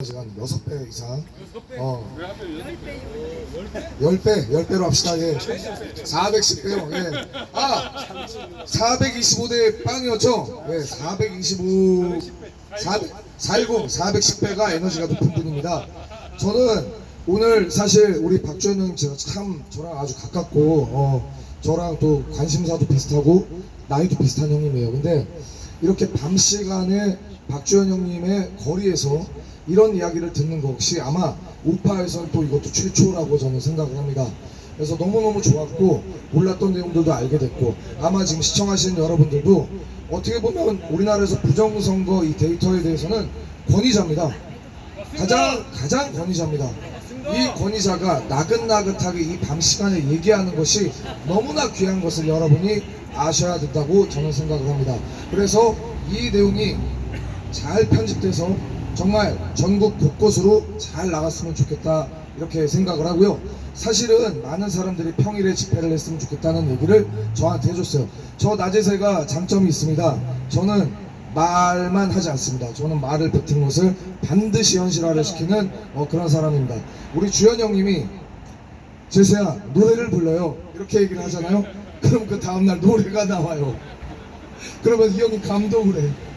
한 6배 이상. 어. 10배 10배로 합시다. 예. 410배요 예 아 425대 빵이었죠? 예 425 400, 410 410배가 에너지가 높은 분입니다. 저는 오늘 사실 우리 박주현 형님 제가 참 저랑 아주 가깝고 어 저랑 또 관심사도 비슷하고 나이도 비슷한 형님이에요. 근데 이렇게 밤 시간에 박주현 형님의 거리에서 이런 이야기를 듣는 것이 아마 우파에서는 또 이것도 최초라고 저는 생각을 합니다. 그래서 너무너무 좋았고 몰랐던 내용들도 알게 됐고 아마 지금 시청하시는 여러분들도 어떻게 보면 우리나라에서 부정선거 이 데이터에 대해서는 권위자입니다. 가장 가장 권위자입니다. 이 권위자가 나긋나긋하게 이 밤 시간에 얘기하는 것이 너무나 귀한 것을 여러분이 아셔야 된다고 저는 생각을 합니다. 그래서 이 내용이 잘 편집돼서 정말 전국 곳곳으로 잘 나갔으면 좋겠다 이렇게 생각을 하고요. 사실은 많은 사람들이 평일에 집회를 했으면 좋겠다는 얘기를 저한테 해줬어요. 저 낮에새가 장점이 있습니다. 저는 말만 하지 않습니다. 저는 말을 뱉은 것을 반드시 현실화를 시키는 어, 그런 사람입니다. 우리 주현 형님이 제세야 노래를 불러요. 이렇게 얘기를 하잖아요. 그럼 그 다음날 노래가 나와요. 그러면 이 형이 감동을 해.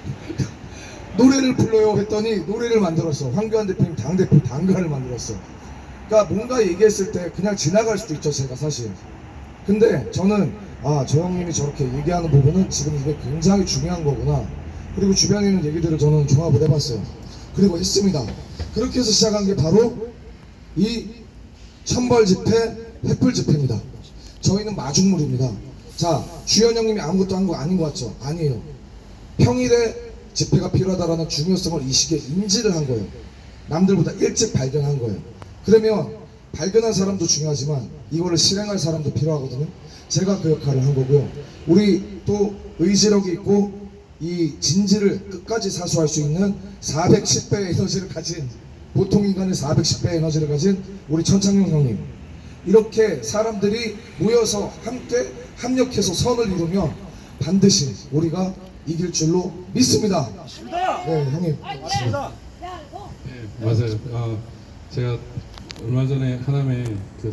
노래를 불러요 했더니 노래를 만들었어. 황교안 대표님 당대표 당가를 만들었어. 그러니까 뭔가 얘기했을 때 그냥 지나갈 수도 있죠, 제가 사실. 근데 저는 아, 저 형님이 저렇게 얘기하는 부분은 지금 이게 굉장히 중요한 거구나. 그리고 주변에 있는 얘기들을 저는 종합을 해봤어요. 그리고 했습니다. 그렇게 해서 시작한 게 바로 이 천벌 집회, 횃불 집회입니다. 저희는 마중물입니다. 자, 주현 형님이 아무것도 한 거 아닌 것 같죠? 아니에요. 평일에 집회가 필요하다라는 중요성을 이 시기에 인지를 한 거예요. 남들보다 일찍 발견한 거예요. 그러면 발견한 사람도 중요하지만 이거를 실행할 사람도 필요하거든요. 제가 그 역할을 한 거고요. 우리 또 의지력이 있고 이 진지를 끝까지 사수할 수 있는 410배의 에너지를 가진 보통 인간의 410배의 에너지를 가진 우리 천창용 형님 이렇게 사람들이 모여서 함께 합력해서 선을 이루면 반드시 우리가 이길 줄로 믿습니다. 네, 형님. 맞습니다. 네, 맞아요. 아, 제가 얼마 전에 하남에 그